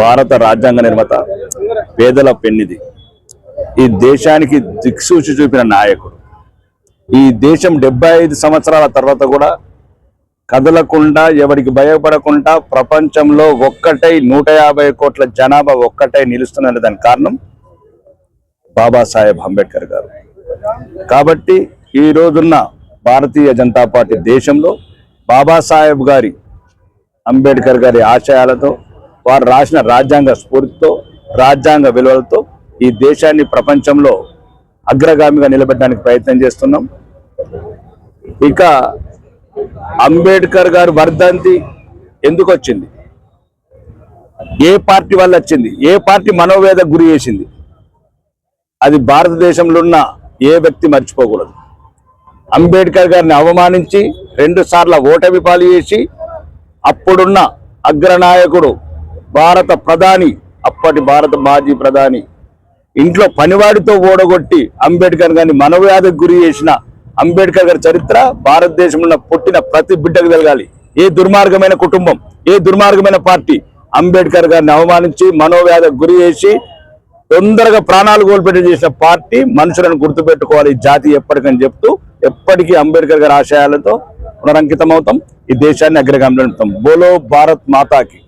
భారత రాజ్యాంగ నిర్మాత పేదల పెన్నిది ఈ దేశానికి దిక్సూచి చూపిన నాయకుడు. ఈ దేశం డెబ్బై ఐదు సంవత్సరాల తర్వాత కూడా కదలకుండా ఎవరికి భయపడకుండా ప్రపంచంలో ఒక్కటై నూట యాభై కోట్ల జనాభా ఒక్కటై నిలుస్తున్నది దానికి కారణం బాబాసాహెబ్ అంబేద్కర్ గారు. కాబట్టి ఈ రోజున్న భారతీయ జనతా పార్టీ దేశంలో బాబాసాహెబ్ గారి అంబేద్కర్ గారి ఆశయాలతో వారు రాసిన రాజ్యాంగ స్ఫూర్తితో రాజ్యాంగ విలువలతో ఈ దేశాన్ని ప్రపంచంలో అగ్రగామిగా నిలబెట్టడానికి ప్రయత్నం చేస్తున్నాం. ఇక అంబేద్కర్ గారు వర్ధంతి ఎందుకు వచ్చింది ఏ పార్టీ వల్ల వచ్చింది ఏ పార్టీ మనోవేద గురి చేసింది? అది భారతదేశంలో ఉన్న ఏ వ్యక్తి మర్చిపోకూడదు. అంబేద్కర్ గారిని అవమానించి రెండు సార్ల ఓటమి పాలు చేసి అప్పుడున్న అగ్రనాయకుడు భారత ప్రధాని అప్పటి భారత మాజీ ప్రధాని ఇంట్లో పనివాడితో ఓడగొట్టి అంబేద్కర్ గారిని మనోవేదకు గురి చేసిన అంబేద్కర్ గారి చరిత్ర భారతదేశంలో పుట్టిన ప్రతి బిడ్డకు తెలగాలి ఏ దుర్మార్గమైన కుటుంబం ఏ దుర్మార్గమైన పార్టీ అంబేద్కర్ గారిని అవమానించి మనోవ్యాధ గురి చేసి తొందరగా ప్రాణాలు కోల్పెట్టి చేసిన పార్టీ మనుషులను గుర్తుపెట్టుకోవాలి. జాతి ఎప్పటికని చెప్తూ ఎప్పటికీ అంబేద్కర్ గారి ఆశయాలతో పునరంకితం అవుతాం ఈ దేశాన్ని అగ్రగామిలో ఉంటాం బోలో భారత్ మాతాకి.